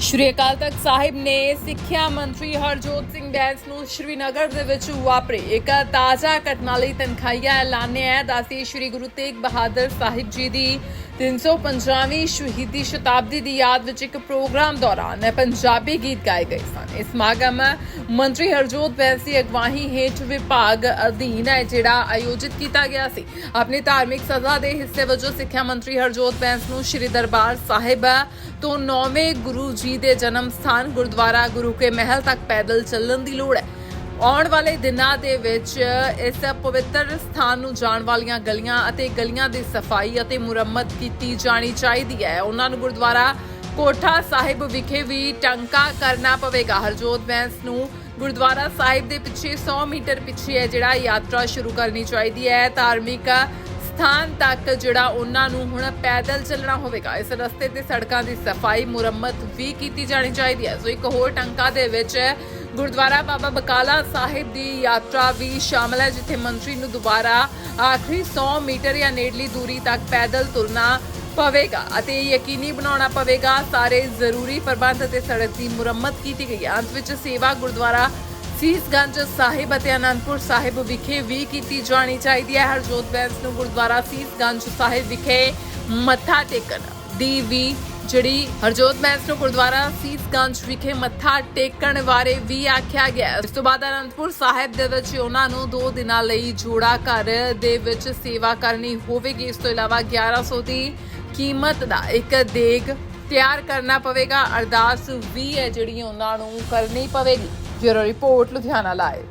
ਸ਼੍ਰੀ ਅਕਾਲ ਤਖਤ ਸਾਹਿਬ ਨੇ ਸਿੱਖਿਆ ਮੰਤਰੀ ਹਰਜੋਤ ਸਿੰਘ ਬੈਂਸ ਨੂੰ ਸ਼੍ਰੀਨਗਰ ਦੇ ਵਿੱਚ ਵਾਪਰੇ। ਇੱਕ ਤਾਜ਼ਾ ਘਟਨਾ ਲਈ ਤਨਖਾਹੀਆ ਐਲਾਨਿਆ ਹੈ। ਦੱਸਦੀ ਸ਼੍ਰੀ ਗੁਰੂ ਤੇਗ ਬਹਾਦਰ ਸਾਹਿਬ ਜੀ ਦੀ 350ਵੀਂ ਸ਼ਹੀਦੀ ਸ਼ਤਾਬਦੀ ਦੀ ਯਾਦ ਵਿੱਚ ਇੱਕ ਪ੍ਰੋਗਰਾਮ ਦੌਰਾਨ ਪੰਜਾਬੀ ਗੀਤ ਗਾਏ ਗਏ ਸਨ। ਇਸ ਸਮਾਗਮ ਮੰਤਰੀ ਹਰਜੋਤ ਬੈਂਸ ਦੀ ਅਗਵਾਈ ਹੇਠ ਵਿਭਾਗ ਅਧੀਨ ਹੈ, ਜਿਹੜਾ ਆਯੋਜਿਤ ਕੀਤਾ ਗਿਆ ਸੀ। ਆਪਣੀ ਧਾਰਮਿਕ ਸਜ਼ਾ ਦੇ ਹਿੱਸੇ ਵਜੋਂ ਸਿੱਖਿਆ ਮੰਤਰੀ ਹਰਜੋਤ ਬੈਂਸ ਨੂੰ ਸ਼੍ਰੀ ਦਰਬਾਰ ਸਾਹਿਬ ਤੋਂ ਨੌਵੇਂ ਗੁਰੂ ਜੀ ਦੇ ਜਨਮ ਸਥਾਨ ਗੁਰਦੁਆਰਾ ਗੁਰੂ ਕੇ ਮਹਿਲ ਤੱਕ ਪੈਦਲ ਚੱਲਣ ਦੀ ਲੋੜ ਹੈ। ਆਉਣ ਵਾਲੇ ਦਿਨਾਂ ਦੇ ਵਿੱਚ ਇਸ ਪਵਿੱਤਰ ਸਥਾਨ ਨੂੰ ਜਾਣ ਵਾਲੀਆਂ ਗਲੀਆਂ ਅਤੇ ਗਲੀਆਂ ਦੀ ਸਫ਼ਾਈ ਅਤੇ ਮੁਰੰਮਤ ਕੀਤੀ ਜਾਣੀ ਚਾਹੀਦੀ ਹੈ। ਉਹਨਾਂ ਨੂੰ ਗੁਰਦੁਆਰਾ ਕੋਠਾ ਸਾਹਿਬ ਵਿਖੇ ਵੀ ਟੰਕਾ ਕਰਨਾ ਪਵੇਗਾ। ਹਰਜੋਤ ਬੈਂਸ ਨੂੰ ਗੁਰਦੁਆਰਾ ਸਾਹਿਬ ਦੇ ਪਿੱਛੇ 100 ਮੀਟਰ ਪਿੱਛੇ ਹੈ ਜਿਹੜਾ ਯਾਤਰਾ ਸ਼ੁਰੂ ਕਰਨੀ ਚਾਹੀਦੀ ਹੈ। ਧਾਰਮਿਕ ਸਥਾਨ ਤੱਕ ਜਿਹੜਾ ਉਹਨਾਂ ਨੂੰ ਹੁਣ ਪੈਦਲ ਚੱਲਣਾ ਹੋਵੇਗਾ। ਇਸ ਰਸਤੇ ਤੇ ਸੜਕਾਂ ਦੀ ਸਫ਼ਾਈ ਮੁਰੰਮਤ ਵੀ ਕੀਤੀ ਜਾਣੀ ਚਾਹੀਦੀ ਹੈ। ਸੋ ਇੱਕ ਹੋਰ ਟੰਕਾ ਦੇ ਵਿੱਚ ਗੁਰਦੁਆਰਾ ਬਾਬਾ ਬਕਾਲਾ ਸਾਹਿਬ ਦੀ ਯਾਤਰਾ ਵੀ ਸ਼ਾਮਲ ਹੈ, ਜਿੱਥੇ ਮੰਤਰੀ ਨੂੰ ਦੁਬਾਰਾ ਆਖਰੀ 100 ਮੀਟਰ ਜਾਂ ਨੇੜਲੀ ਦੂਰੀ ਤੱਕ ਪੈਦਲ ਤੁਰਨਾ ਪਵੇਗਾ ਅਤੇ ਯਕੀਨੀ ਬਣਾਉਣਾ ਪਵੇਗਾ, ਸਾਰੇ ਜ਼ਰੂਰੀ ਪ੍ਰਬੰਧ ਅਤੇ ਸੜਕ ਦੀ ਮੁਰੰਮਤ ਕੀਤੀ ਗਈ ਹੈ। ਅੰਤ ਵਿੱਚ ਸੇਵਾ ਗੁਰਦੁਆਰਾ ਸੀਸਗੰਜ ਸਾਹਿਬ ਅਤੇ ਅਨੰਦਪੁਰ ਸਾਹਿਬ ਵਿਖੇ ਵੀ ਕੀਤੀ ਜਾਣੀ ਚਾਹੀਦੀ ਹੈ। ਹਰਜੋਤ ਬੈਂਸ ਨੂੰ ਗੁਰਦੁਆਰਾ ਸੀਸਗੰਜ ਸਾਹਿਬ ਵਿਖੇ ਮੱਥਾ ਟੇਕਣ ਦੀ ਵੀ ਜਿਹੜੀ ਹਰਜੋਤ ਬੈਂਸ ਨੂੰ ਗੁਰਦੁਆਰਾ ਸੀਸਗੰਜ ਵਿਖੇ ਮੱਥਾ ਟੇਕਣ ਬਾਰੇ ਵੀ ਆਖਿਆ ਗਿਆ ਇਸ ਤੋਂ ਬਾਅਦ ਅਨੰਦਪੁਰ ਸਾਹਿਬ ਦੇ ਵਿੱਚ ਉਹਨਾਂ ਨੂੰ 2 ਦਿਨਾਂ ਲਈ ਜੋੜਾ ਘਰ ਦੇ ਵਿੱਚ ਸੇਵਾ ਕਰਨੀ ਹੋਵੇਗੀ। ਇਸ ਤੋਂ ਇਲਾਵਾ 1100 ਦੀ ਕੀਮਤ ਦਾ ਇੱਕ ਦੇਗ ਤਿਆਰ ਕਰਨਾ ਪਵੇਗਾ। ਅਰਦਾਸ ਵੀ ਹੈ ਜਿਹੜੀ ਉਹਨਾਂ ਨੂੰ ਕਰਨੀ ਪਵੇਗੀ। Bureau report Ludhiana live.